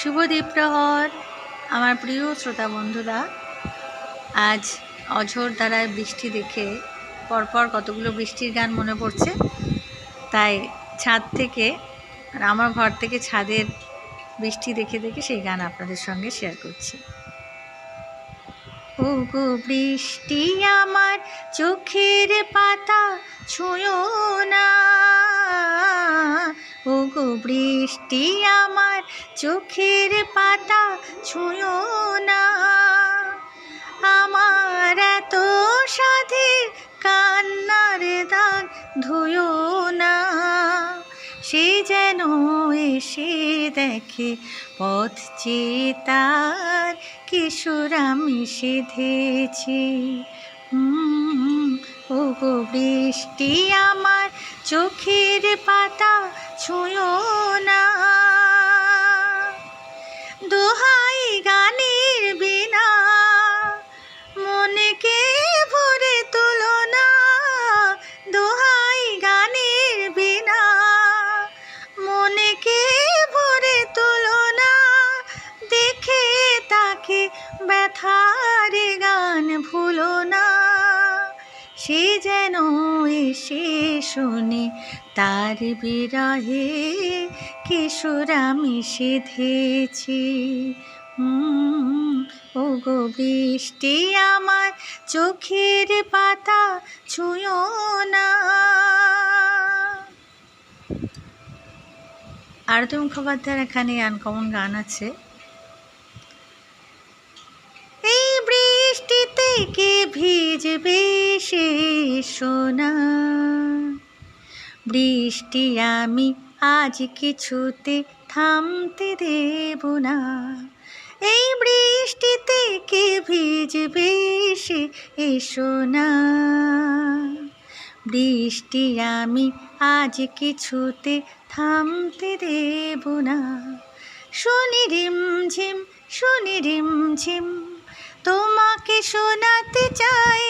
শুভ দ্বীপ্রহর আমার প্রিয় শ্রোতা বন্ধুরা, আজ অঝোর দ্বারায় বৃষ্টি দেখে পরপর কতগুলো বৃষ্টির গান মনে পড়ছে। তাই ছাদ থেকে আমার ঘর থেকে ছাদের বৃষ্টি দেখে দেখে সেই গান আপনাদের সঙ্গে শেয়ার করছি। ও গো বৃষ্টি আমার চোখের পাতা ছুঁয়ো না। গো বৃষ্টি আমার চোখের পাতা ছুঁয়ো না। আমার এত সাধের কান্নার দাগ ধুয়ো না। সে যেন এসে দেখে পথ চেতার কিশোর আমি সেধেছি। ও গো বৃষ্টি আমার চোখের পাতা ছুঁয়ো না। দোহাই গানের বিনা, মনকে ভরে তুলো না। দোহাই গানের বিনা, মনকে ভরে তুলো না। দেখে তাকে ব্যথার গান ভুলো না। সে যেন এসে শুনে, তার বিরহে কিশোর আমি সেধেছি ও গো বৃষ্টি আমার চোখের পাতা ছুঁয়ো না। আরতি মুখোপাধ্যায়ের এখানে আনকমন গান আছে এই বৃষ্টিতে কে ভিজবে সে সোনা। বৃষ্টি আমি আজ কিছুতে থামতে দেব না। এই বৃষ্টিতে কে ভিজবে সে এসো না বৃষ্টি আমি আজ কিছুতে থামতে দেব না। শুনি রিম ঝিম শুনি রিম ঝিম তোমাকে শোনাতে চাই।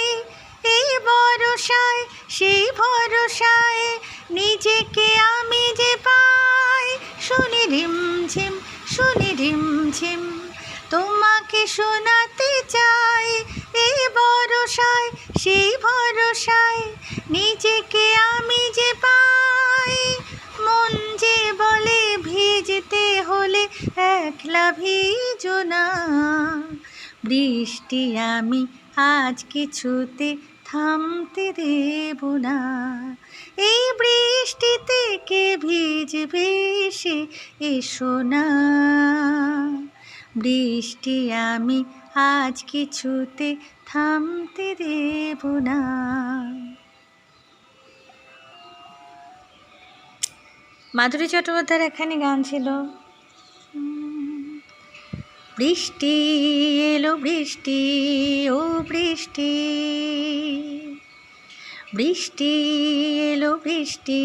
এই ভরসায়, সেই ভরসায় নিজেকে আমি যে পাই। শুনি রিম ঝিম, শুনি রিম ঝিম, তোমাকে শোনাতে চাই। এই ভরসায়, সেই ভরসায় নিজেকে আমি বৃষ্টি আমি আজ কিছুতে থামতে দেব না। এই বৃষ্টিতে কে ভিজবে সে, এসো না। বৃষ্টি আমি আজ কিছুতে থামতে দেব না। মাধুরী চট্টোপাধ্যায়ের এখানে গান ছিল বৃষ্টি, এলো বৃষ্টি, ও বৃষ্টি। বৃষ্টি, এলো বৃষ্টি,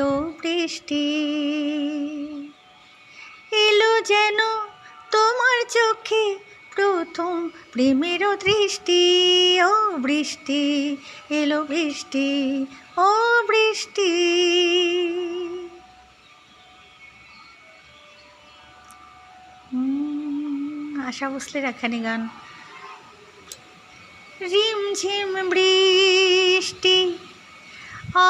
ও বৃষ্টি। এলো যেন তোমার চোখে প্রথম প্রেমের দৃষ্টি, ও বৃষ্টি, এলো বৃষ্টি, ও বৃষ্টি। আশা ভোসলের এখানে গান। রিমঝিম বৃষ্টি,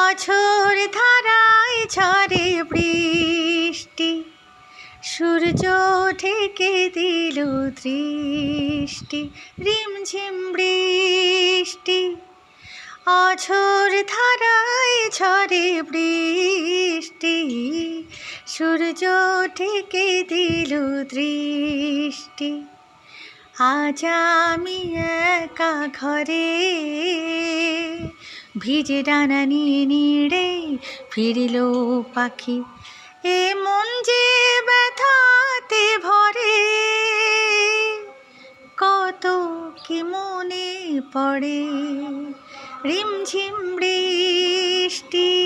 অঝোর ধারায় ঝরে বৃষ্টি, সূর্য ঢেকে দিল দৃষ্টি। রিমঝিম বৃষ্টি, অঝোর ধারায় ঝরে বৃষ্টি। সূর্য ঢেকে দিল দৃষ্টি। আজ আমি একা ঘরে। ভিজে ডানা নিয়ে নিড়ে ফিরিল পাখি। এ মন যে ব্যথাতে ভরে। কত কি মনে পড়ে? রিমঝিম বৃষ্টি।